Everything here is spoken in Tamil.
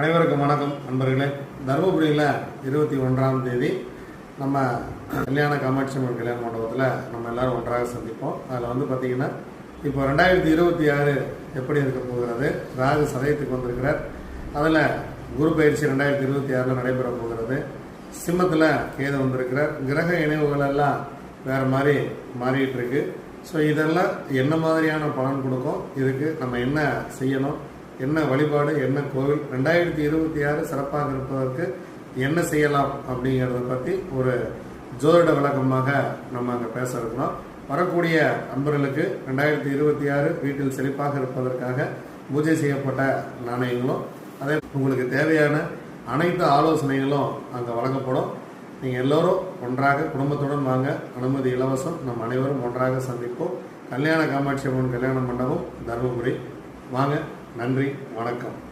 அனைவருக்கும் வணக்கம் நண்பர்களே. தருமபுரியில் இருபத்தி ஒன்றாம் தேதி நம்ம கல்யாண காமாட்சி அம்மன் கல்யாண மண்டபத்தில் நம்ம எல்லாரும் ஒன்றாக சந்திப்போம். அதில் வந்து பார்த்திங்கன்னா இப்போ ரெண்டாயிரத்தி இருபத்தி ஆறு எப்படி இருக்க போகிறது? ராகு சதயத்துக்கு வந்திருக்கிறார். அதில் குரு பயிற்சி ரெண்டாயிரத்தி இருபத்தி ஆறில் நடைபெற போகிறது. சிம்மத்தில் கேது வந்திருக்கிறார். கிரக இணைவுகள் எல்லாம் வேறு மாதிரி மாறிட்டு இருக்கு. ஸோ இதெல்லாம் என்ன மாதிரியான பலன் கொடுக்கும்? இதுக்கு நம்ம என்ன செய்யணும்? என்ன வழிபாடு என்ன கோவில் ரெண்டாயிரத்தி இருபத்தி ஆறு சிறப்பாக இருப்பதற்கு என்ன செய்யலாம் அப்படிங்கிறத பற்றி ஒரு ஜோதிட விளக்கமாக நம்ம அங்கே பேச இருக்கிறோம். வரக்கூடிய அன்பர்களுக்கு ரெண்டாயிரத்தி இருபத்தி ஆறு வீட்டில் செழிப்பாக இருப்பதற்காக பூஜை செய்யப்பட்ட நாணயங்களும் அதே உங்களுக்கு தேவையான அனைத்து ஆலோசனைகளும் அங்கே வழங்கப்படும். நீங்கள் எல்லோரும் ஒன்றாக குடும்பத்துடன் வாங்க. அனுமதி இலவசம். நம் அனைவரும் ஒன்றாக சந்திப்போம். கல்யாண காமாட்சி அம்மன் கல்யாண மண்டபம் தருமபுரி. வாங்க. நன்றி வணக்கம்.